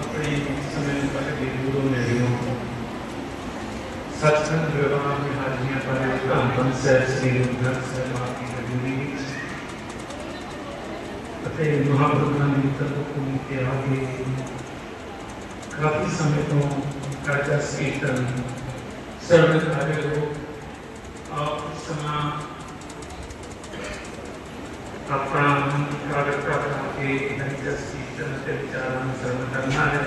ਆਪਣੇ ਸਮੇਂ ਤੱਕ ਦੀ ਦੂਰੋਂ ਨੇੜਿਓਂ ਸਤਸੰਗ ਵਿਵਹਾਰ में ਹਾਜ਼ਰੀਆਂ ਪਰ ਧੰਨ ਧੰਨ ਸ੍ਰੀ ਗ੍ਰੰਥ ਸਾਹਿਬ ਮਾਂ ਹਜ਼ੂਰੀ ਵਿੱਚ ਅਤੇ ਮੁਹੱਬਤਾਂ ਦੀ ਤਰਫੋਂ ਕੇ ਆਗੇ ਕਾਫੀ ਸਮੇਂ ਤੋਂ ਕਾਜਾ ਸੀਤਨ ਸਰਵਨ ਕਰੇ ਹੋ ਆਪ ਸਮਾਂ ਆਪਣਾ ਕਰਕੇ ਹਰੀ ਸੀਤਨ ਤੇ ਵਿਚਾਰਾਂ ਨੂੰ ਸਰਵਨ ਕਰਨਾ ਹੈ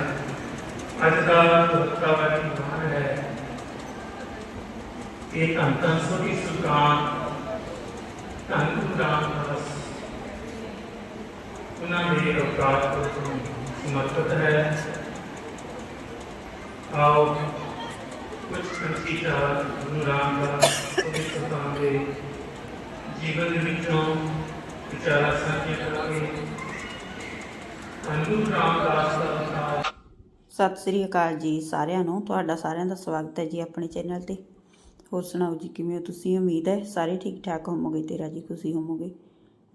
ਅੱਜ ਦਾ ਵਕਤਾ ਵਾਲੀ ਬਾਹਰ ਹੈ ਇਹ ਧੰਨ ਧੰਨ ਸੋਢੀ ਸੁਲਤਾਨ ਧੰਨ ਗੁਰੂ ਰਾਮਦਾਸ ਉਹਨਾਂ ਦੇ ਅਵਤਾਰ ਤੋਂ ਸਮਰਪਿਤ ਹੈ ਆਓ ਕੁਝ ਕੰਸੀਤਾ ਗੁਰੂ ਰਾਮਦਾਸ ਸੋਢੀ ਸੁਲਤਾਨ ਦੇ ਸਤਿ ਸ੍ਰੀ ਅਕਾਲ ਜੀ ਸਾਰਿਆਂ ਨੂੰ, ਤੁਹਾਡਾ ਸਾਰਿਆਂ ਦਾ ਸਵਾਗਤ ਹੈ ਜੀ ਆਪਣੇ ਚੈਨਲ ਤੇ। ਹੋਰ ਸੁਣਾਓ ਜੀ, ਕਿਵੇਂ ਹੋ ਤੁਸੀਂ? ਉਮੀਦ ਹੈ ਸਾਰੇ ਠੀਕ ਠਾਕ ਹੋਵੋਗੇ ਤੇ ਰਾਜੀ ਖੁਸ਼ੀ ਹੋਵੋਗੇ।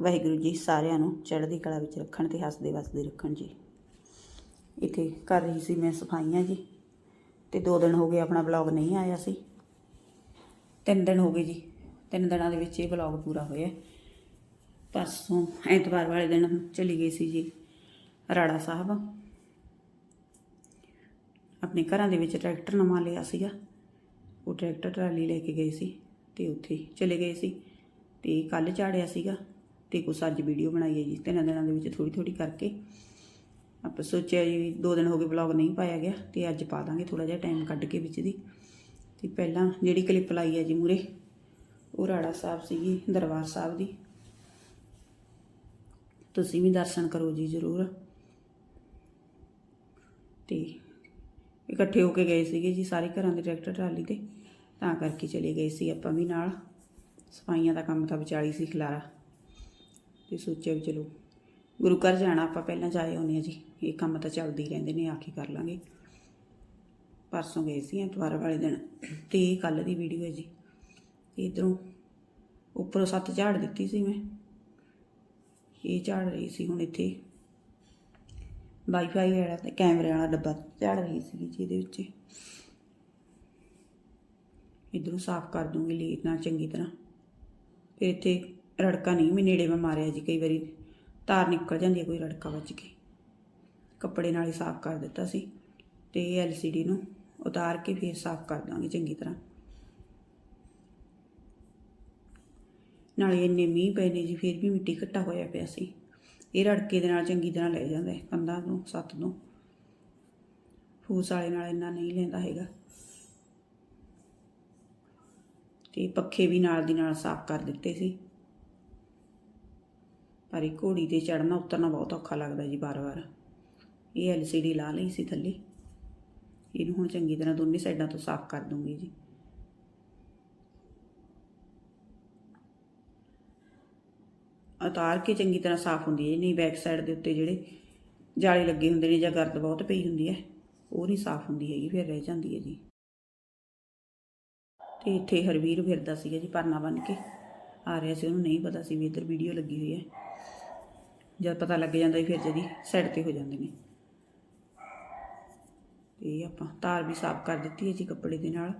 ਵਾਹਿਗੁਰੂ ਜੀ ਸਾਰਿਆਂ ਨੂੰ ਚੜ੍ਹਦੀ ਕਲਾ ਵਿੱਚ ਰੱਖਣ ਤੇ ਹੱਸਦੇ ਵਸਦੇ ਰੱਖਣ ਜੀ। ਇੱਥੇ ਕਰ ਰਹੀ ਸੀ ਮੈਂ ਸਫਾਈਆਂ ਜੀ, ਤੇ ਦੋ ਦਿਨ ਹੋ ਗਏ ਆਪਣਾ ਵਲੌਗ ਨਹੀਂ ਆਇਆ ਸੀ। ਤਿੰਨ ਦਿਨ ਹੋ ਗਏ ਜੀ, ਤਿੰਨ ਦਿਨਾਂ ਦੇ ਵਿੱਚ ਇਹ ਵਲੌਗ ਪੂਰਾ ਹੋਇਆ। ਪਰਸੋਂ ਐਤਵਾਰ ਵਾਲੇ ਦਿਨ ਚਲੀ ਗਈ ਸੀ ਜੀ। ਰਾੜਾ ਸਾਹਿਬ। ਆਪਣੇ ਘਰਾਂ ਦੇ ਵਿੱਚ ਟਰੈਕਟਰ ਨਵਾਂ ਲਿਆ ਸੀਗਾ। ਉਹ ਟਰੈਕਟਰ ਟਰਾਲੀ ਲੈ ਕੇ ਗਏ ਸੀ ਤੇ ਉੱਥੇ ਚਲੇ ਗਏ ਸੀ ਤੇ ਕੱਲ ਝਾੜਿਆ ਸੀਗਾ ਤੇ ਕੁਛ ਅੱਜ ਵੀਡੀਓ ਬਣਾਈ ਹੈ ਜੀ, ਤਿੰਨ ਦਿਨਾਂ ਦੇ ਵਿੱਚ ਥੋੜੀ ਥੋੜੀ ਕਰਕੇ। ਆਪਾਂ ਸੋਚਿਆ ਜੀ ਦੋ ਦਿਨ ਹੋ ਗਏ ਵਲੌਗ ਨਹੀਂ ਪਾਇਆ ਗਿਆ ਤੇ ਅੱਜ ਪਾ ਦਾਂਗੇ ਥੋੜਾ ਜਿਹਾ ਟਾਈਮ ਕੱਢ ਕੇ ਵਿੱਚ ਦੀ। ਤੇ ਪਹਿਲਾਂ ਜਿਹੜੀ ਕਲਿੱਪ ਲਾਈ ਹੈ ਜੀ ਮੂਰੇ ਉਹ ਰਾੜਾ ਸਾਹਿਬ ਸੀਗੀ, ਦਰਬਾਰ ਸਾਹਿਬ ਦੀ। ਤੁਸੀਂ ਵੀ ਦਰਸ਼ਨ ਕਰੋ ਜੀ ਜ਼ਰੂਰ। ਤੇ ਇਕੱਠੇ ਹੋ ਕੇ ਗਏ ਸੀਗੇ ਜੀ ਸਾਰੇ ਘਰਾਂ ਦੇ ਟਰੈਕਟਰ ਟਰਾਲੀ ਤੇ। ਤਾਂ ਕਰਕੇ ਚਲੇ ਗਏ ਸੀ ਆਪਾਂ ਵੀ ਨਾਲ। ਸਫਾਈਆਂ ਦਾ ਕੰਮ ਤਾਂ ਵਿਚਾਲੀ ਸੀ ਖਲਾਰਾ। ਤੇ ਸੋਚਿਆ ਵੀ ਚਲੋ, ਗੁਰੂ ਘਰ ਜਾਣਾ ਆਪਾਂ ਪਹਿਲਾਂ ਜਾਏ ਆਉਂਦੇ ਹਾਂ ਜੀ। ਇਹ ਕੰਮ ਤਾਂ ਚੱਲਦੇ ਹੀ ਰਹਿੰਦੇ ਨੇ, ਆ ਕੇ ਕਰ ਲਾਂਗੇ। ਪਰਸੋਂ ਗਏ ਸੀ ਐਤਵਾਰ ਵਾਲੇ ਦਿਨ। ਤੇ ਇਹ ਕੱਲ ਦੀ ਵੀਡੀਓ ਹੈ ਜੀ। ਇਧਰੋਂ ਉੱਪਰੋਂ ਸੱਤ ਝਾੜ ਦਿੱਤੀ ਸੀ ਮੈਂ। ਇਹ ਝਾੜ ਰਹੀ ਸੀ ਹੁਣ ਇੱਥੇ। ਵਾਈਫਾਈ ਵਾਲਾ ਤੇ ਕੈਮਰੇ ਵਾਲਾ ਡੱਬਾ ਝੜ ਰਹੀ ਸੀ ਜੀ ਇਹਦੇ ਵਿੱਚ। ਇਧਰੋਂ ਸਾਫ਼ ਕਰ ਦੂੰਗੀ ਲੀਰ ਨਾਲ ਚੰਗੀ ਤਰ੍ਹਾਂ। ਫਿਰ ਇੱਥੇ ਰੜਕਾ ਨਹੀਂ ਮੈਂ ਨੇੜੇ ਮੈਂ ਮਾਰਿਆ ਜੀ, ਕਈ ਵਾਰੀ ਤਾਰ ਨਿਕਲ ਜਾਂਦੀ ਹੈ, ਕੋਈ ਰੜਕਾ ਵੱਜ ਕੇ। ਕੱਪੜੇ ਨਾਲ ਹੀ ਸਾਫ਼ ਕਰ ਦਿੱਤਾ ਸੀ ਤੇ ਐਲਸੀਡੀ ਨੂੰ ਉਤਾਰ ਕੇ ਫਿਰ ਸਾਫ਼ ਕਰ ਦਾਂਗੇ ਚੰਗੀ ਤਰ੍ਹਾਂ। ਨਾਲੇ ਇੰਨੇ ਮੀਂਹ ਪਏ ਨੇ ਜੀ, ਫਿਰ ਵੀ ਮਿੱਟੀ ਘੱਟਾ ਹੋਇਆ ਪਿਆ ਸੀ। ਇਹ ਰੜਕੇ ਦੇ ਨਾਲ ਚੰਗੀ ਤਰ੍ਹਾਂ ਲੈ ਜਾਂਦਾ ਹੈ ਕੰਧਾਂ ਨੂੰ ਸੱਤ ਤੋਂ। ਫੂਸ ਵਾਲੇ ਨਾਲ ਇੰਨਾ ਨਹੀਂ ਲੈਂਦਾ ਹੈਗਾ। ਤੇ ਪੱਖੇ ਵੀ ਨਾਲ ਦੀ ਨਾਲ ਸਾਫ਼ ਕਰ ਦਿੱਤੇ ਸੀ। ਪਰ ਇਹ ਘੋੜੀ ਤੇ ਚੜਨਾ ਉਤਰਨਾ ਬਹੁਤ ਔਖਾ ਲੱਗਦਾ ਜੀ ਬਾਰ-ਬਾਰ। ਇਹ ਐਲਸੀਡੀ ਲਾ ਲਈ ਸੀ ਥੱਲੇ। ਇਹਨੂੰ ਹੁਣ ਚੰਗੀ ਤਰ੍ਹਾਂ ਦੋਨੇ ਸਾਈਡਾਂ ਤੋਂ ਸਾਫ਼ ਕਰ ਦੂੰਗੀ ਜੀ। ਉਤਾਰ ਕੇ ਚੰਗੀ ਤਰ੍ਹਾਂ ਸਾਫ਼ ਹੁੰਦੀ ਹੈ, ਨਹੀਂ ਬੈਕ ਸਾਈਡ ਦੇ ਉੱਤੇ ਜਿਹੜੇ ਜਾਲੇ ਲੱਗੇ ਹੁੰਦੇ ਨੇ ਜਾਂ ਗਰਦ ਬਹੁਤ ਪਈ ਹੁੰਦੀ ਹੈ, ਉਹ ਨਹੀਂ ਸਾਫ਼ ਹੁੰਦੀ ਹੈਗੀ, ਫਿਰ ਰਹਿ ਜਾਂਦੀ ਹੈ ਜੀ। ਤੇ ਇੱਥੇ ਹਰਵੀਰ ਫਿਰਦਾ ਸੀਗਾ ਜੀ ਪਰਨਾ ਬਣ ਕੇ, ਆ ਰਿਹਾ ਸੀ ਉਹਨੂੰ ਨਹੀਂ ਪਤਾ ਸੀ ਵੀ ਇੱਧਰ ਵੀਡੀਓ ਲੱਗੀ ਹੋਈ ਹੈ। ਜਦ ਪਤਾ ਲੱਗ ਜਾਂਦਾ ਹੀ ਫਿਰ ਜਦੀ ਸਾਈਡ ਤੇ ਹੋ ਜਾਂਦੇ ਨੇ। ਤੇ ਆਪਾਂ ਤਾਰ ਵੀ ਸਾਫ਼ ਕਰ ਦਿੱਤੀ ਹੈ ਜੀ ਕੱਪੜੇ ਦੇ ਨਾਲ।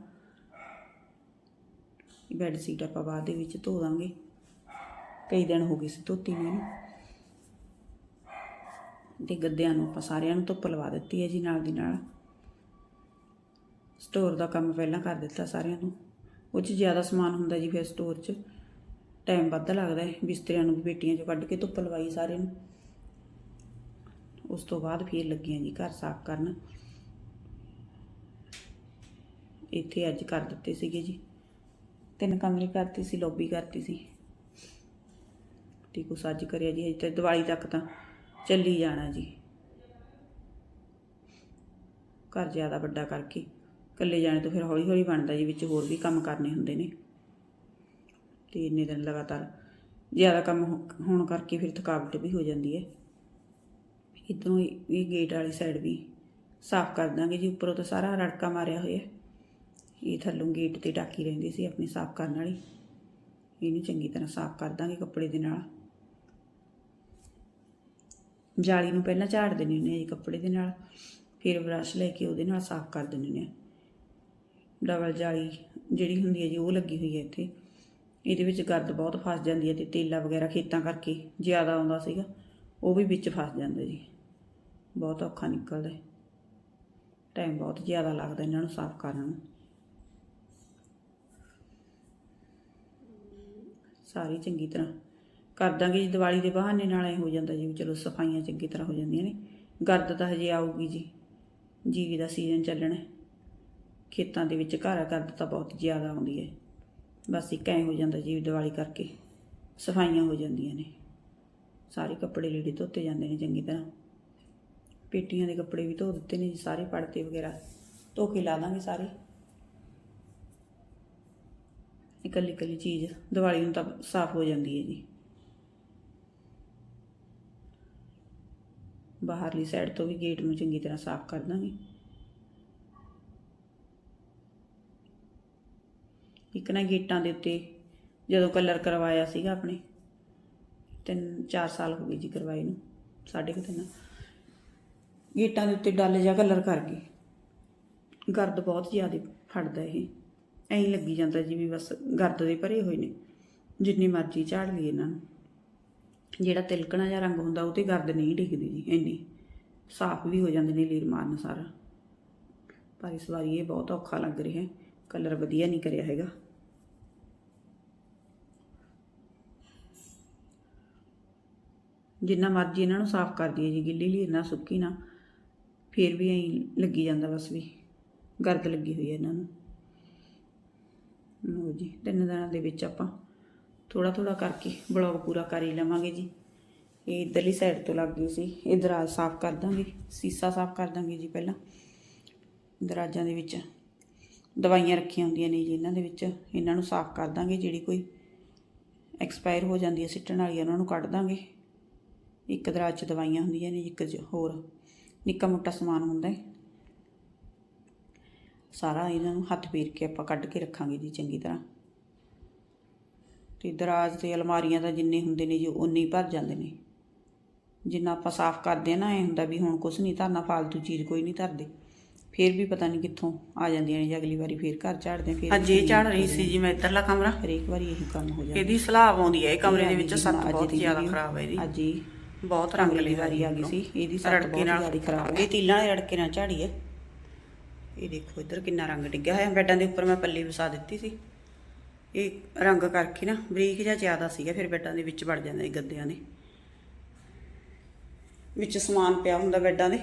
ਬੈੱਡ ਸੀਟ ਆਪਾਂ ਬਾਅਦ ਦੇ ਵਿੱਚ ਧੋ ਦਾਂਗੇ। ਕਈ ਦਿਨ ਹੋ ਗਏ ਸੀ ਧੋਤੀ ਨੂੰ। ਇਹਨੂੰ ਤੇ ਗੱਦਿਆਂ ਨੂੰ ਆਪਾਂ ਸਾਰਿਆਂ ਨੂੰ ਧੁੱਪ ਲਵਾ ਦਿੱਤੀ ਹੈ ਜੀ ਨਾਲ ਦੀ ਨਾਲ। ਸਟੋਰ ਦਾ ਕੰਮ ਪਹਿਲਾਂ ਕਰ ਦਿੱਤਾ ਸਾਰਿਆਂ ਨੂੰ। ਉਹ 'ਚ ਜ਼ਿਆਦਾ ਸਮਾਨ ਹੁੰਦਾ ਜੀ ਫਿਰ ਸਟੋਰ 'ਚ। ਟਾਈਮ ਵੱਧ ਲੱਗਦਾ ਹੈ। ਬਿਸਤਰਿਆਂ ਨੂੰ ਬੇਟੀਆਂ ਪੇਟੀਆਂ 'ਚੋਂ ਕੱਢ ਕੇ ਧੁੱਪ ਲਵਾਈ ਸਾਰਿਆਂ ਨੂੰ। ਉਸ ਤੋਂ ਬਾਅਦ ਫਿਰ ਲੱਗੀਆਂ ਜੀ ਘਰ ਸਾਫ਼ ਕਰਨ। ਇੱਥੇ ਅੱਜ ਕਰ ਦਿੱਤੇ ਸੀਗੇ ਜੀ। ਤਿੰਨ ਕਮਰੇ ਕਰਤੀ ਸੀ ਲੌਬੀ ਕਰਤੀ ਸੀ। ਤੇ ਕੁਛ ਅੱਜ ਕਰਿਆ ਜੀ, ਅਜੇ ਤੇ ਦੀਵਾਲੀ ਤੱਕ ਤਾਂ ਚੱਲੀ ਜਾਣਾ ਜੀ। ਘਰ ਜ਼ਿਆਦਾ ਵੱਡਾ ਕਰਕੇ ਇਕੱਲੇ ਜਾਣੇ ਤੋਂ ਫਿਰ ਹੌਲੀ ਹੌਲੀ ਬਣਦਾ ਜੀ, ਵਿੱਚ ਹੋਰ ਵੀ ਕੰਮ ਕਰਨੇ ਹੁੰਦੇ ਨੇ। ਤੇ ਇੰਨੇ ਦਿਨ ਲਗਾਤਾਰ ਜ਼ਿਆਦਾ ਕੰਮ ਹੋ- ਹੋਣ ਕਰਕੇ ਫਿਰ ਥਕਾਵਟ ਵੀ ਹੋ ਜਾਂਦੀ ਹੈ। ਇਧਰੋਂ ਇਹ ਗੇਟ ਵਾਲੀ ਸਾਈਡ ਵੀ ਸਾਫ਼ ਕਰ ਦਾਂਗੇ ਜੀ, ਉੱਪਰੋਂ ਤਾਂ ਸਾਰਾ ਰੜਕਾ ਮਾਰਿਆ ਹੋਇਆ। ਇਹ ਥੱਲੋਂ ਗੇਟ ਤੇ ਟਾਕੀ ਰਹਿੰਦੀ ਸੀ ਆਪਣੀ ਸਾਫ਼ ਕਰਨ ਵਾਲੀ। ਇਹਨੂੰ ਚੰਗੀ ਤਰ੍ਹਾਂ ਸਾਫ਼ ਕਰ ਦਾਂਗੇ ਕੱਪੜੇ ਦੇ ਨਾਲ। ਜਾਲੀ ਨੂੰ ਪਹਿਲਾਂ ਝਾੜ ਦਿੰਦੇ ਹੁੰਦੇ ਆ ਜੀ ਕੱਪੜੇ ਦੇ ਨਾਲ, ਫਿਰ ਬਰਸ਼ ਲੈ ਕੇ ਉਹਦੇ ਨਾਲ ਸਾਫ਼ ਕਰ ਦਿੰਦੇ ਹੁੰਦੇ ਆ। ਡਬਲ ਜਾਲੀ ਜਿਹੜੀ ਹੁੰਦੀ ਹੈ ਜੀ, ਉਹ ਲੱਗੀ ਹੋਈ ਹੈ ਇੱਥੇ। ਇਹਦੇ ਵਿੱਚ ਗਰਦ ਬਹੁਤ ਫਸ ਜਾਂਦੀ ਹੈ ਤੇ ਤੇਲਾ ਵਗੈਰਾ ਖੇਤਾਂ ਕਰਕੇ ਜ਼ਿਆਦਾ ਆਉਂਦਾ ਸੀਗਾ, ਉਹ ਵੀ ਵਿੱਚ ਫਸ ਜਾਂਦਾ ਜੀ। ਬਹੁਤ ਔਖਾ ਨਿਕਲਦਾ। ਟਾਈਮ ਬਹੁਤ ਜ਼ਿਆਦਾ ਲੱਗਦਾ ਇਹਨਾਂ ਨੂੰ ਸਾਫ਼ ਕਰਨ ਨੂੰ। ਸਾਰੀ ਚੰਗੀ ਤਰ੍ਹਾਂ ਕਰ ਦਾਂਗੇ ਜੀ, ਦੀਵਾਲੀ ਦੇ ਬਹਾਨੇ ਨਾਲ ਐ ਹੋ ਜਾਂਦਾ ਜੀ ਵੀ ਚਲੋ ਸਫਾਈਆਂ ਚੰਗੀ ਤਰ੍ਹਾਂ ਹੋ ਜਾਂਦੀਆਂ ਨੇ। ਗਰਦ ਤਾਂ ਹਜੇ ਆਊਗੀ ਜੀ, ਜੀਰੀ ਦਾ ਸੀਜ਼ਨ ਚੱਲਣਾ ਖੇਤਾਂ ਦੇ ਵਿੱਚ ਘਰ ਗਰਦ ਤਾਂ ਬਹੁਤ ਜ਼ਿਆਦਾ ਆਉਂਦੀ ਹੈ। ਬਸ ਇੱਕ ਐ ਹੋ ਜਾਂਦਾ ਜੀ ਦੀਵਾਲੀ ਕਰਕੇ ਸਫਾਈਆਂ ਹੋ ਜਾਂਦੀਆਂ ਨੇ। ਸਾਰੇ ਕੱਪੜੇ ਲੀੜੇ ਧੋਤੇ ਜਾਂਦੇ ਨੇ ਚੰਗੀ ਤਰ੍ਹਾਂ। ਪੇਟੀਆਂ ਦੇ ਕੱਪੜੇ ਵੀ ਧੋ ਦਿੱਤੇ ਨੇ ਜੀ, ਸਾਰੇ ਪੜਤੇ ਵਗੈਰਾ। ਧੋ ਕੇ ਲਾ ਦਾਂਗੇ ਸਾਰੇ। ਇਕੱਲੀ ਇਕੱਲੀ ਚੀਜ਼ ਦੀਵਾਲੀ ਨੂੰ ਤਾਂ ਸਾਫ਼ ਹੋ ਜਾਂਦੀ ਹੈ ਜੀ। ਬਾਹਰਲੀ ਸਾਈਡ ਤੋਂ ਵੀ ਗੇਟ ਨੂੰ ਚੰਗੀ ਤਰ੍ਹਾਂ ਸਾਫ਼ ਕਰ ਦਾਂਗੇ। ਇੱਕ ਨਾ ਗੇਟਾਂ ਦੇ ਉੱਤੇ ਜਦੋਂ ਕਲਰ ਕਰਵਾਇਆ ਸੀਗਾ ਆਪਣੇ, ਤਿੰਨ ਚਾਰ ਸਾਲ ਹੋ ਗਏ ਜੀ ਕਰਵਾਏ ਨੂੰ, ਸਾਢੇ ਕੁ ਤਿੰਨ। ਗੇਟਾਂ ਦੇ ਉੱਤੇ ਡੱਲ ਜਿਹਾ ਕਲਰ ਕਰ ਗਏ ਗਰਦ ਬਹੁਤ ਜ਼ਿਆਦਾ ਫੜਦਾ ਇਹ, ਐਂ ਲੱਗੀ ਜਾਂਦਾ ਜਿਵੇਂ ਬਸ ਗਰਦ ਦੇ ਭਰੇ ਹੋਏ ਨੇ, ਜਿੰਨੀ ਮਰਜ਼ੀ ਝਾੜ ਲਈ ਇਹਨਾਂ ਨੂੰ। ਜਿਹੜਾ ਤਿਲਕਣਾ ਜਿਹਾ ਰੰਗ ਹੁੰਦਾ ਉਹ ਤੇ ਗਰਦ ਨਹੀਂ ਡਿੱਗਦੀ ਜੀ ਇੰਨੀ। ਸਾਫ਼ ਵੀ ਹੋ ਜਾਂਦੇ ਨੇ ਲੀਰ ਮਾਰਨ ਸਾਰਾ। ਪਰ ਇਸ ਵਾਰੀ ਇਹ ਬਹੁਤ ਔਖਾ ਲੱਗ ਰਿਹਾ ਹੈ ਕਲਰ ਵਧੀਆ ਨਹੀਂ ਕਰਿਆ ਹੈਗਾ। ਜਿੰਨਾ ਮਰਜ਼ੀ ਇਹਨਾਂ ਨੂੰ ਸਾਫ਼ ਕਰ ਦਈਏ ਜੀ, ਗਿੱਲੀ ਲੀਰ ਨਾ ਸੁੱਕੀ ਨਾ, ਫੇਰ ਵੀ ਐਂ ਲੱਗੀ ਜਾਂਦਾ ਬਸ ਵੀ, ਗਰਦ ਲੱਗੀ ਹੋਈ ਹੈ ਇਹਨਾਂ ਨੂੰ। ਲਓ ਜੀ, ਤਿੰਨ ਦਿਨਾਂ ਦੇ ਵਿੱਚ ਆਪਾਂ ਥੋੜਾ ਥੋੜਾ ਕਰਕੇ ਬਲੌਗ ਪੂਰਾ ਕਰ ਹੀ ਲਵਾਂਗੇ ਜੀ। ਇਹ ਇਧਰਲੀ ਸਾਈਡ ਤੋਂ ਲੱਗ ਗਈ ਸੀ। ਇਹ ਦਰਾਜ਼ ਸਾਫ਼ ਕਰ ਦਾਂਗੇ। ਸੀਸਾ ਸਾਫ਼ ਕਰ ਦਾਂਗੇ ਜੀ ਪਹਿਲਾਂ। ਦਰਾਜ਼ਾਂ ਦੇ ਵਿੱਚ ਦਵਾਈਆਂ ਰੱਖੀਆਂ ਹੁੰਦੀਆਂ ਨੇ ਜੀ ਇਹਨਾਂ ਦੇ ਵਿੱਚ। ਇਹਨਾਂ ਨੂੰ ਸਾਫ਼ ਕਰ ਦਾਂਗੇ। ਜਿਹੜੀ ਕੋਈ ਐਕਸਪਾਇਰ ਹੋ ਜਾਂਦੀ ਹੈ ਸਿੱਟਣ ਵਾਲੀ ਉਹਨਾਂ ਨੂੰ ਕੱਢ ਦਾਂਗੇ। ਇੱਕ ਦਰਾਜ 'ਚ ਦਵਾਈਆਂ ਹੁੰਦੀਆਂ ਨੇ ਇੱਕ 'ਚ ਹੋਰ। ਨਿੱਕਾ ਮੋਟਾ ਸਮਾਨ ਹੁੰਦਾ ਹੈ। ਸਾਰਾ ਇਹਨਾਂ ਨੂੰ ਹੱਥ ਫੇਰ ਕੇ ਆਪਾਂ ਕੱਢ ਕੇ ਰੱਖਾਂਗੇ ਜੀ ਚੰਗੀ ਤਰ੍ਹਾਂ। ਤੇ ਦਰਾਜ ਤੇ ਅਲਮਾਰੀਆਂ ਤਾਂ ਜਿੰਨੇ ਹੁੰਦੇ ਨੇ ਜੀ ਉਨੇ ਹੀ ਭਰ ਜਾਂਦੇ ਨੇ। ਜਿੰਨਾ ਆਪਾਂ ਸਾਫ਼ ਕਰਦੇ ਨਾ ਐ ਹੁੰਦਾ ਵੀ ਹੁਣ ਕੁਛ ਨਹੀਂ ਧਰਨਾ ਫਾਲਤੂ ਚੀਜ਼ ਕੋਈ ਨਹੀਂ ਧਰਦੇ। ਫੇਰ ਵੀ ਪਤਾ ਨਹੀਂ ਕਿੱਥੋਂ ਆ ਜਾਂਦੀਆਂ ਨੇ ਜੀ ਅਗਲੀ ਵਾਰੀ ਫੇਰ ਘਰ ਝਾੜਦੇ ਫੇਰ ਅੱਜ ਇਹ ਝਾੜ ਰਹੀ ਸੀ ਜੀ ਮੈਂ ਇੱਧਰਲਾ ਕਮਰਾ। ਹਰੇਕ ਵਾਰੀ ਇਹੀ ਕੰਮ ਹੋ ਜਾਂਦਾ। ਇਹਦੀ ਸਲਾਬ ਆਉਂਦੀ ਹੈ ਇਹ ਕਮਰੇ ਦੇ ਵਿੱਚ ਸੱਤ ਦੀ ਬਹੁਤ ਜ਼ਿਆਦਾ ਖਰਾਬ ਹੈ ਇਹਦੀ। ਅੱਜ ਹੀ ਬਹੁਤ ਰੰਗ ਅਗਲੀ ਲਈ ਵਾਰੀ ਆ ਗਈ ਸੀ ਇਹਦੀ ਸੱਤ ਬਹੁਤ ਜ਼ਿਆਦਾ ਖਰਾਬ ਹੈ ਇਹ ਤੀਲਾਂ ਵਾਲੇ ਰੜਕੇ ਨਾਲ ਝਾੜੀ ਹੈ ਇਹ ਦੇਖੋ ਇੱਧਰ ਕਿੰਨਾ ਰੰਗ ਡਿੱਗਿਆ ਹੋਇਆ ਬੈੱਡਾਂ ਦੇ ਉੱਪਰ ਮੈਂ ਪੱਲੀ ਵਿਸਾ ਦਿੱਤੀ ਸੀ। ਇਹ ਰੰਗ ਕਰਕੇ ਨਾ ਬਰੀਕ ਜਿਹਾ ਜ਼ਿਆਦਾ ਸੀਗਾ, ਫਿਰ ਬੈੱਡਾਂ ਦੇ ਵਿੱਚ ਵੜ ਜਾਂਦੇ ਗੱਦਿਆਂ ਦੇ। ਵਿੱਚ ਸਮਾਨ ਪਿਆ ਹੁੰਦਾ ਬੈੱਡਾਂ ਦੇ,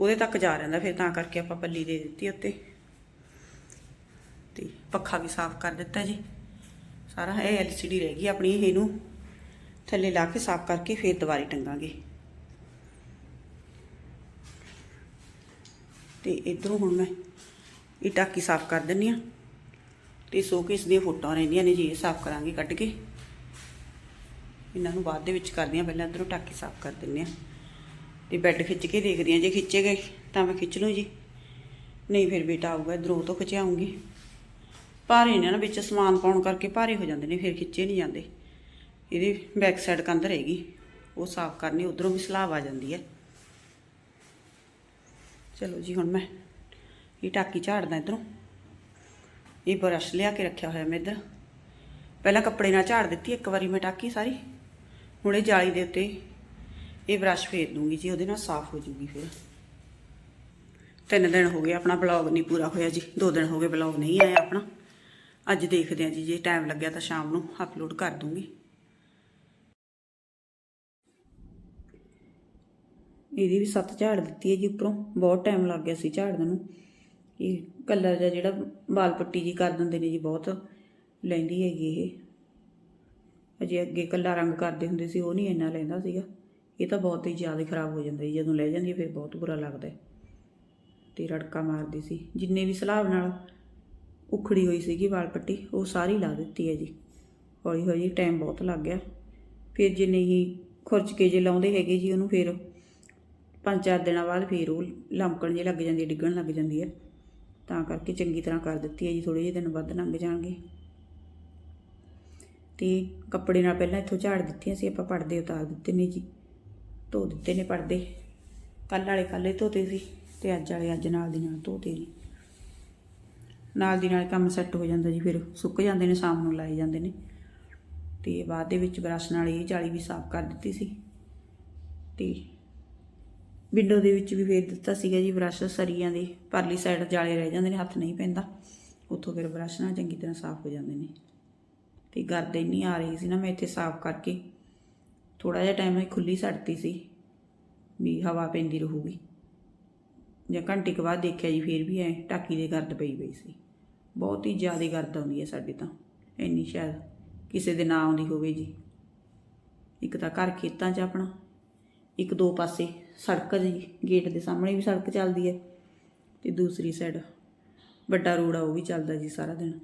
ਉਹਦੇ ਤੱਕ ਜਾ ਰਹਿੰਦਾ, ਫਿਰ ਤਾਂ ਕਰਕੇ ਆਪਾਂ ਪੱਲੀ ਦੇ ਦਿੱਤੀ ਉੱਤੇ। ਤੇ ਪੱਖਾ ਵੀ ਸਾਫ਼ ਕਰ ਦਿੱਤਾ ਜੀ। ਸਾਰਾ ਇਹ ਐਲਸੀਡੀ ਰਹਿ ਗਈ ਆਪਣੀ, ਇਹਨੂੰ ਥੱਲੇ ਲਾ ਕੇ ਸਾਫ਼ ਕਰਕੇ ਫਿਰ ਦੁਬਾਰੇ ਟੰਗਾਂਗੇ। ਤੇ ਇਧਰੋਂ ਹੁਣ ਮੈਂ ਇਹ ਟਾਕੀ ਸਾਫ਼ ਕਰ ਦਿੰਨੀ ਆ ਤੇ ਸ਼ੋਕੇਸ ਦੀਆਂ ਫੋਟੋਆਂ ਰਹਿੰਦੀਆਂ ਨੇ ਜੀ, ਇਹ ਸਾਫ਼ ਕਰਾਂਗੇ ਕੱਢ ਕੇ। ਇਹਨਾਂ ਨੂੰ ਬਾਅਦ ਦੇ ਵਿੱਚ ਕਰਦੀ ਆ ਪਹਿਲਾਂ ਇਧਰੋਂ ਟਾਕੀ ਸਾਫ਼ ਕਰ ਦਿੰਨੇ ਆ ਤੇ ਬੈੱਡ ਖਿੱਚ ਕੇ ਦੇਖਦੀ ਆ ਜੇ ਖਿੱਚੇ ਗਏ ਤਾਂ ਮੈਂ ਖਿੱਚ ਲੂੰ ਜੀ। ਨਹੀਂ ਫਿਰ ਬੇਟਾ ਆਊਗਾ, ਇਧਰੋਂ ਤੋਂ ਖਿਚਾਉਂਗੀ ਭਾਰੇ ਨੇ ਨਾ ਵਿੱਚ ਸਮਾਨ ਪਾਉਣ ਕਰਕੇ ਭਾਰੇ ਹੋ ਜਾਂਦੇ ਨੇ, ਫਿਰ ਖਿੱਚੇ ਨਹੀਂ ਜਾਂਦੇ। ਇਹਦੀ ਬੈਕ ਸਾਈਡ ਕੰਧ ਰਹੇਗੀ ਉਹ ਸਾਫ਼ ਕਰਨੀ, ਉਧਰੋਂ ਵੀ ਸਲਾਬ ਆ ਜਾਂਦੀ ਹੈ। ਚਲੋ ਜੀ, ਹੁਣ ਮੈਂ ਇਹ ਟਾਕੀ ਝਾੜਦਾ ਇਧਰੋਂ। ਇਹ ਬਰਸ਼ ਲਿਆ ਕੇ ਰੱਖਿਆ ਹੋਇਆ ਮੈਂ ਇੱਧਰ ਪਹਿਲਾਂ ਕੱਪੜੇ ਨਾਲ ਝਾੜ ਦਿੱਤੀ, ਇੱਕ ਵਾਰੀ ਮੈਂ ਟਾਕੀ ਸਾਰੀ। ਹੁਣ ਇਹ ਜਾਲੀ ਦੇ ਉੱਤੇ ਇਹ ਬਰਸ਼ ਫੇਰ ਦੂੰਗੀ ਜੀ, ਉਹਦੇ ਨਾਲ ਸਾਫ਼ ਹੋ ਜੂਗੀ ਫਿਰ। ਤਿੰਨ ਦਿਨ ਹੋ ਗਏ, ਆਪਣਾ ਬਲੌਗ ਨਹੀਂ ਪੂਰਾ ਹੋਇਆ ਜੀ। ਦੋ ਦਿਨ ਹੋ ਗਏ ਬਲੌਗ ਨਹੀਂ ਆਇਆ ਆਪਣਾ। ਅੱਜ ਦੇਖਦੇ ਹਾਂ ਜੀ, ਜੇ ਟਾਈਮ ਲੱਗਿਆ ਤਾਂ ਸ਼ਾਮ ਨੂੰ ਅਪਲੋਡ ਕਰ ਦੂੰਗੀ। ਇਹਦੀ ਵੀ ਸੱਤ ਝਾੜ ਦਿੱਤੀ ਹੈ ਜੀ, ਉੱਪਰੋਂ। ਬਹੁਤ ਟਾਈਮ ਲੱਗ ਗਿਆ ਸੀ ਝਾੜਨ ਨੂੰ। ਇਹ ਕਲਰ ਜਿਹਾ ਜਿਹੜਾ ਵਾਲ ਪੱਟੀ ਜੀ ਕਰ ਦਿੰਦੇ ਨੇ ਜੀ ਬਹੁਤ, ਲੈਂਦੀ ਹੈਗੀ ਇਹ। ਅਜੇ ਅੱਗੇ ਕੱਲਾ ਰੰਗ ਕਰਦੇ ਹੁੰਦੇ ਸੀ, ਉਹ ਨਹੀਂ ਇੰਨਾ ਲੈਂਦਾ ਸੀਗਾ। ਇਹ ਤਾਂ ਬਹੁਤ ਹੀ ਜ਼ਿਆਦਾ ਖਰਾਬ ਹੋ ਜਾਂਦਾ ਜੀ, ਜਦੋਂ ਲੈ ਜਾਂਦੀ ਹੈ ਫਿਰ ਬਹੁਤ ਬੁਰਾ ਲੱਗਦਾ ਹੈ। ਤੇ ਰੜਕਾ ਮਾਰਦੀ ਸੀ। ਜਿੰਨੇ ਵੀ ਸਲਾਬ ਨਾਲ ਉਖੜੀ ਹੋਈ ਸੀਗੀ ਵਾਲ ਪੱਟੀ, ਉਹ ਸਾਰੀ ਲਾ ਦਿੱਤੀ ਹੈ ਜੀ। ਹੌਲੀ ਹੌਲੀ ਟਾਈਮ ਬਹੁਤ ਲੱਗ ਗਿਆ। ਫਿਰ ਜੇ ਨਹੀਂ ਖੁਰਚ ਕੇ ਜੇ ਲਾਉਂਦੇ ਹੈਗੇ ਜੀ, ਉਹਨੂੰ ਫਿਰ ਪੰਜ ਚਾਰ ਦਿਨਾਂ ਬਾਅਦ ਫਿਰ ਉਹ ਲਮਕਣ ਜੇ ਲੱਗ ਜਾਂਦੀ ਹੈ, ਡਿੱਗਣ ਲੱਗ ਜਾਂਦੀ ਹੈ। ਤਾਂ ਕਰਕੇ ਚੰਗੀ ਤਰ੍ਹਾਂ ਕਰ ਦਿੱਤੀ ਹੈ ਜੀ ਥੋੜੇ ਜਿਹੇ ਦਿਨ ਵੱਧ ਲੰਘ ਜਾਣਗੇ। ਤੇ ਕੱਪੜੇ ਨਾਲ ਪਹਿਲਾਂ ਇੱਥੋਂ ਝਾੜ ਦਿੱਤੀਆਂ ਸੀ, ਆਪਾਂ ਪਰਦੇ ਉਤਾਰ ਦਿੱਤੇ ਨੇ ਜੀ। ਧੋ ਦਿੱਤੇ ਨੇ ਪਰਦੇ। ਕੱਲ੍ਹ ਵਾਲੇ ਕੱਲ੍ਹ ਧੋਤੇ ਸੀ ਤੇ ਅੱਜ ਵਾਲੇ ਅੱਜ ਨਾਲ ਦੀ ਨਾਲ ਧੋਤੇ ਜੀ ਨਾਲ ਦੀ ਨਾਲ ਕੰਮ ਸੈੱਟ ਹੋ ਜਾਂਦਾ ਜੀ, ਫਿਰ ਸੁੱਕ ਜਾਂਦੇ ਨੇ, ਸ਼ਾਮ ਨੂੰ ਲਾਏ ਜਾਂਦੇ ਨੇ। ਤੇ ਬਾਅਦ ਦੇ ਵਿੱਚ ਬਰਸ਼ ਨਾਲ ਇਹ ਜਾਲੀ ਵੀ ਸਾਫ਼ ਕਰ ਦਿੱਤੀ ਸੀ। ਤੇ ਵਿੰਡੋ ਦੇ ਵਿੱਚ ਵੀ ਫੇਰ ਦਿੱਤਾ ਸੀਗਾ ਜੀ ਬਰਸ਼ ਸਰੀਆਂ ਦੇ ਪਰਲੀ ਸਾਈਡ ਜਾਲੇ ਰਹਿ ਜਾਂਦੇ ਨੇ, ਹੱਥ ਨਹੀਂ ਪੈਂਦਾ। ਉੱਥੋਂ ਫਿਰ ਬਰਸ਼ ਨਾਲ ਚੰਗੀ ਤਰ੍ਹਾਂ ਸਾਫ਼ ਹੋ ਜਾਂਦੇ ਨੇ। ਤੇ ਗਰਦ ਇੰਨੀ ਆ ਰਹੀ ਸੀ ਨਾ, ਮੈਂ ਇੱਥੇ ਸਾਫ਼ ਕਰਕੇ ਥੋੜਾ ਜਿਹਾ ਟਾਈਮ ਮੈਂ ਖੁੱਲੀ ਛੱਡਤੀ ਸੀ ਵੀ ਹਵਾ ਪੈਂਦੀ ਰਹੂਗੀ। ਜਾਂ ਘੰਟੇ ਕੁ ਬਾਅਦ ਦੇਖਿਆ ਜੀ, ਫੇਰ ਵੀ ਐ ਟਾਕੀ ਦੇ ਗਰਦ ਪਈ ਪਈ ਸੀ। ਬਹੁਤ ਹੀ ਜ਼ਿਆਦਾ ਗਰਦ ਆਉਂਦੀ ਹੈ ਸਾਡੇ ਤਾਂ। ਇੰਨੀ ਸ਼ਾਇਦ ਕਿਸੇ ਦੇ ਨਾ ਆਉਂਦੀ ਹੋਵੇ ਜੀ। ਇੱਕ ਤਾਂ ਘਰ ਖੇਤਾਂ 'ਚ ਆਪਣਾ, ਇੱਕ ਦੋ ਪਾਸੇ ਸੜਕ ਜੀ ਗੇਟ ਦੇ ਸਾਹਮਣੇ ਵੀ ਸੜਕ ਚੱਲਦੀ ਹੈ ਤੇ ਦੂਸਰੀ ਸਾਈਡ ਵੱਡਾ ਰੋਡ ਆ, ਉਹ ਵੀ ਚੱਲਦਾ ਜੀ ਸਾਰਾ ਦਿਨ।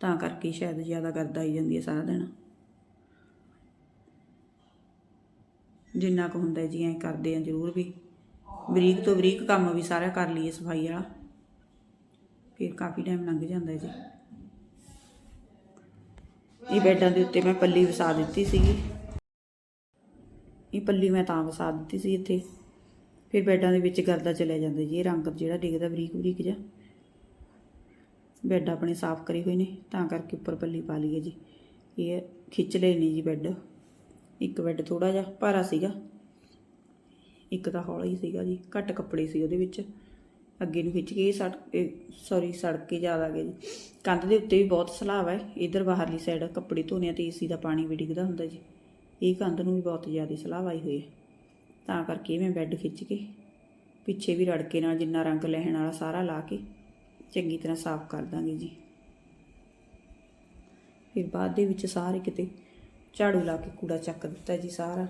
ਤਾਂ ਕਰਕੇ ਸ਼ਾਇਦ ਜ਼ਿਆਦਾ ਗਰਦ ਆਈ ਜਾਂਦੀ ਹੈ ਸਾਰਾ ਦਿਨ। ਜਿੰਨਾ ਕੁ ਹੁੰਦਾ ਜੀ, ਐਂ ਕਰਦੇ ਆ ਜ਼ਰੂਰ ਵੀ। ਬਰੀਕ ਤੋਂ ਬਰੀਕ ਕੰਮ ਵੀ ਸਾਰਾ ਕਰ ਲਈਏ ਸਫ਼ਾਈ ਵਾਲਾ। ਫਿਰ ਕਾਫੀ ਟਾਈਮ ਲੰਘ ਜਾਂਦਾ ਜੀ। ਇਹ ਬੈੱਡਾਂ ਦੇ ਉੱਤੇ ਮੈਂ ਪੱਲੀ ਵਸਾ ਦਿੱਤੀ ਸੀਗੀ। ਇਹ ਪੱਲੀ ਮੈਂ ਤਾਂ ਵਸਾ ਦਿੱਤੀ ਸੀ ਇੱਥੇ। ਫਿਰ ਬੈੱਡਾਂ ਦੇ ਵਿੱਚ ਗਰਦਾ ਚਲਿਆ ਜਾਂਦਾ ਜੀ, ਇਹ ਰੰਗ ਜਿਹੜਾ ਡਿੱਗਦਾ ਬਰੀਕ ਬਰੀਕ ਜਿਹਾ। ਬੈੱਡ ਆਪਣੇ ਸਾਫ਼ ਕਰੇ ਹੋਏ ਨੇ, ਤਾਂ ਕਰਕੇ ਉੱਪਰ ਪੱਲੀ ਪਾ ਲਈ ਹੈ ਜੀ। ਇਹ ਖਿੱਚ ਲਏ ਨੇ ਜੀ ਬੈੱਡ। ਇੱਕ ਬੈੱਡ ਥੋੜਾ ਜਿਹਾ ਭਾਰਾ ਸੀਗਾ, ਇੱਕ ਤਾਂ ਹੌਲਾ ਹੀ ਸੀਗਾ ਜੀ, ਘੱਟ ਕੱਪੜੇ ਸੀ ਉਹਦੇ ਵਿੱਚ। ਅੱਗੇ ਨੂੰ ਖਿੱਚ ਕੇ ਸੜ ਸੌਰੀ ਸੜ ਕੇ ਜ਼ਿਆਦਾ ਗਿਆ ਜੀ। ਕੰਧ ਦੇ ਉੱਤੇ ਵੀ ਬਹੁਤ ਸਲਾਬ ਹੈ, ਇਧਰ ਬਾਹਰਲੀ ਸਾਈਡ ਕੱਪੜੇ ਧੋਣੇ ਆ ਤੇ ਏਸੀ ਦਾ ਪਾਣੀ ਵੀ ਡਿੱਗਦਾ ਹੁੰਦਾ ਜੀ। ਇਹ ਕੰਧ ਨੂੰ ਵੀ ਬਹੁਤ ਜ਼ਿਆਦਾ ਸਲਾਹ ਆਈ ਹੋਈ ਹੈ। ਤਾਂ ਕਰਕੇ ਮੈਂ ਬੈੱਡ ਖਿੱਚ ਕੇ ਪਿੱਛੇ ਵੀ ਰੜਕੇ ਨਾਲ ਜਿੰਨਾ ਰੰਗ ਲੈਣ ਵਾਲਾ ਸਾਰਾ ਲਾ ਕੇ ਚੰਗੀ ਤਰ੍ਹਾਂ ਸਾਫ਼ ਕਰ ਦਾਂਗੇ ਜੀ। ਫਿਰ ਬਾਅਦ ਦੇ ਵਿੱਚ ਸਾਰੇ ਕਿਤੇ ਝਾੜੂ ਲਾ ਕੇ ਕੂੜਾ ਚੱਕ ਦਿੱਤਾ ਜੀ ਸਾਰਾ।